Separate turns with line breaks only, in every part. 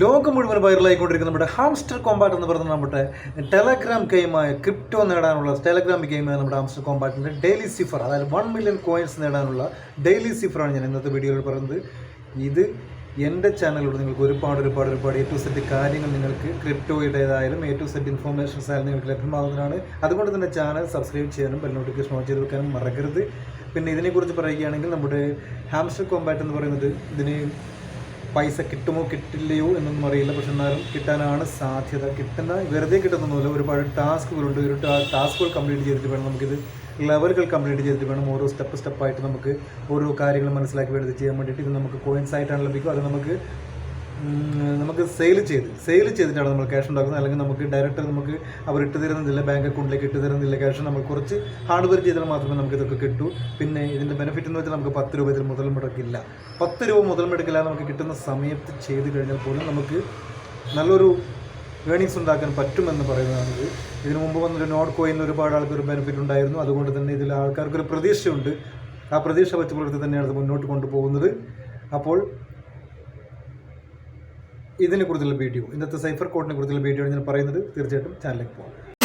ലോകം മുഴുവൻ വൈറലായിക്കൊണ്ടിരിക്കുന്ന നമ്മുടെ ഹാംസ്റ്റർ കോമ്പാറ്റ് എന്ന് പറയുന്ന നമ്മുടെ ടെലഗ്രാം ഗെയിമായ ക്രിപ്റ്റോ നേടാനുള്ള ടെലഗ്രാം ഗെയിമായ നമ്മുടെ ഹാംസ്റ്റർ കോമ്പാറ്റിന്റെ ഡെയിലി സിഫർ അതായത് വൺ മില്യൺ കോയിൻസ് നേടാനുള്ള ഡെയിലി സിഫറാണ് ഞാൻ ഇന്നത്തെ വീഡിയോയിൽ പറയുന്നത്. ഇത് എന്റെ ചാനലിലൂടെ നിങ്ങൾക്ക് ഒരുപാട് ഒരുപാട് ഒരുപാട് എ ടു സെറ്റ് കാര്യങ്ങൾ നിങ്ങൾക്ക് ക്രിപ്റ്റോയുടേതായാലും എ ടു സെറ്റ് ഇൻഫോർമേഷൻസ് ആയാലും നിങ്ങൾക്ക് ലഭ്യമാകുന്നതാണ് അതുകൊണ്ട് തന്നെ ചാനൽ സബ്സ്ക്രൈബ് ചെയ്യാനും ബെൽ നോട്ടിഫിക്കേഷൻ ഓൺ ചെയ്ത് വെക്കാനും മറക്കരുത്. പിന്നെ ഇതിനെക്കുറിച്ച് പറയുകയാണെങ്കിൽ നമ്മുടെ ഹാംസ്റ്റർ കോമ്പാറ്റ് എന്ന് പറയുന്നത് ഇതിന് പൈസ കിട്ടുമോ കിട്ടില്ലയോ എന്നൊന്നും അറിയില്ല. പക്ഷെ എന്നാലും കിട്ടാനാണ് സാധ്യത. കിട്ടുന്ന വെറുതെ കിട്ടുന്നൊന്നുമില്ല. ഒരുപാട് ടാസ്കുകളുണ്ട്. ഒരു ടാസ്കുകൾ കംപ്ലീറ്റ് ചെയ്തിട്ട് വേണം നമുക്കിത് ലെവലുകൾ കംപ്ലീറ്റ് ചെയ്തിട്ട് വേണം ഓരോ സ്റ്റെപ്പ് സ്റ്റെപ്പായിട്ട് നമുക്ക് ഓരോ കാര്യങ്ങൾ മനസ്സിലാക്കി വേണ്ടത് ചെയ്യാൻ വേണ്ടിയിട്ട് ഇത് നമുക്ക് കോയിൻസ് ആയിട്ടാണ് ലഭിക്കുക അത് നമുക്ക് നമുക്ക് സെയിൽ ചെയ്ത് സെയിൽ ചെയ്തിട്ടാണ് നമ്മൾ ക്യാഷ് ഉണ്ടാക്കുന്നത്. അല്ലെങ്കിൽ നമുക്ക് ഡയറക്റ്റ് നമുക്ക് അവർ ഇട്ട് തരുന്നില്ല ബാങ്ക് അക്കൗണ്ടിലേക്ക് ഇട്ട് തരുന്നില്ല ക്യാഷ് നമ്മൾ കുറച്ച് ഹാർഡ് വർക്ക് ചെയ്താൽ മാത്രമേ നമുക്ക് ഇതൊക്കെ കിട്ടൂ. പിന്നെ ഇതിന്റെ ബെനിഫിറ്റ് എന്ന് വെച്ചാൽ നമുക്ക് പത്ത് രൂപ ഇതിൽ മുതൽ മുടക്കില്ല. പത്ത് രൂപ മുതൽ മുടക്കില്ല നമുക്ക് കിട്ടുന്ന സമയത്ത് ചെയ്ത് കഴിഞ്ഞാൽ പോലും നമുക്ക് നല്ലൊരു ഏണിങ്സ് ഉണ്ടാക്കാൻ പറ്റുമെന്ന് പറയുന്നതാണ് ഇത് ഇതിനു മുമ്പ് വന്നൊരു നോട്ട് കോയിന് ഒരുപാട് ആൾക്കൊരു ബെനിഫിറ്റ് ഉണ്ടായിരുന്നു. അതുകൊണ്ട് തന്നെ ഇതിൽ ആൾക്കാർക്കൊരു പ്രതീക്ഷയുണ്ട്. ആ പ്രതീക്ഷ വെച്ച് പുലർത്തി തന്നെയാണ് ഇത് മുന്നോട്ട് കൊണ്ടുപോകുന്നത്. അപ്പോൾ ഇതിനെക്കുറിച്ചുള്ള വീഡിയോ ഇന്നത്തെ സൈഫർ കോഡിനെ കുറിച്ചുള്ള വീഡിയോ ഞാൻ പറയുന്നത്. തീർച്ചയായിട്ടും ചാനലിലേക്ക് പോകാം.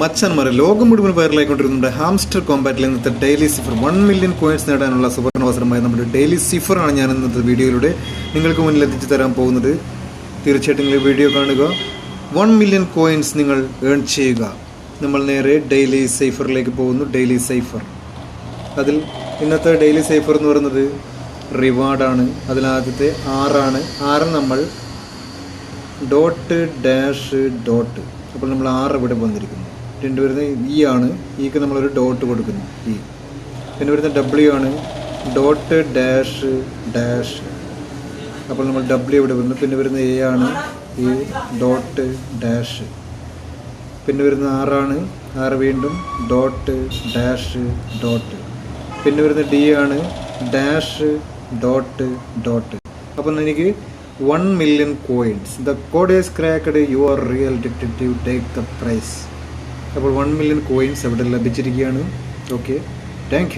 മച്ചന്മാരെ ലോകം മുഴുവൻ വൈറലായിക്കൊണ്ടിരുന്നുണ്ട് ഹാംസ്റ്റർ കോമ്പാറ്റിൽ ഇന്നത്തെ daily cipher one million coins നേടാനുള്ള സുവർണാവസരമായ നമ്മുടെ ഡെയിലി സിഫറാണ് ഞാൻ ഇന്നത്തെ വീഡിയോയിലൂടെ നിങ്ങൾക്ക് മുന്നിൽ എത്തിച്ചു തരാൻ പോകുന്നത്. തീർച്ചയായിട്ടും നിങ്ങൾ വീഡിയോ കാണുക. വൺ മില്യൺ കോയിൻസ് നിങ്ങൾ ഏൺ ചെയ്യുക. നമ്മൾ നേരെ ഡെയിലി സൈഫറിലേക്ക് പോകുന്നു. ഡെയിലി സൈഫർ അതിൽ ഇന്നത്തെ ഡെയിലി സൈഫർ എന്ന് പറയുന്നത് റിവാർഡാണ് അതിലാദ്യത്തെ ആറാണ് ആറ് നമ്മൾ ഡോട്ട് ഡാഷ് ഡോട്ട് അപ്പോൾ നമ്മൾ ആറ് ഇവിടെ വന്നിരിക്കുന്നു. രണ്ട് വരുന്ന ഇ ആണ് ഇക്ക് നമ്മളൊരു ഡോട്ട് കൊടുക്കുന്നു. ഇ പിന്നെ വരുന്ന ഡബ്ല്യു ആണ്. ഡോട്ട് ഡാഷ് ഡാഷ് അപ്പോൾ നമ്മൾ ഡബ്ല്യു ഇവിടെ വരുന്നു. പിന്നെ വരുന്ന എ ആണ്. ഈ ഡോട്ട് ഡാഷ് പിന്നെ വരുന്ന ആറാണ് ആറ് വീണ്ടും ഡോട്ട് ഡാഷ് ഡോട്ട് പിന്നെ വരുന്ന ഡി ആണ്. ഡാഷ് ഡോട്ട് ഡോട്ട് അപ്പം എനിക്ക് one million coins the code is cracked you are real detective take the prize അപ്പോൾ വൺ മില്യൺ കോയിൻസ് അവിടെ ലഭിച്ചിരിക്കുകയാണ്. Okay thank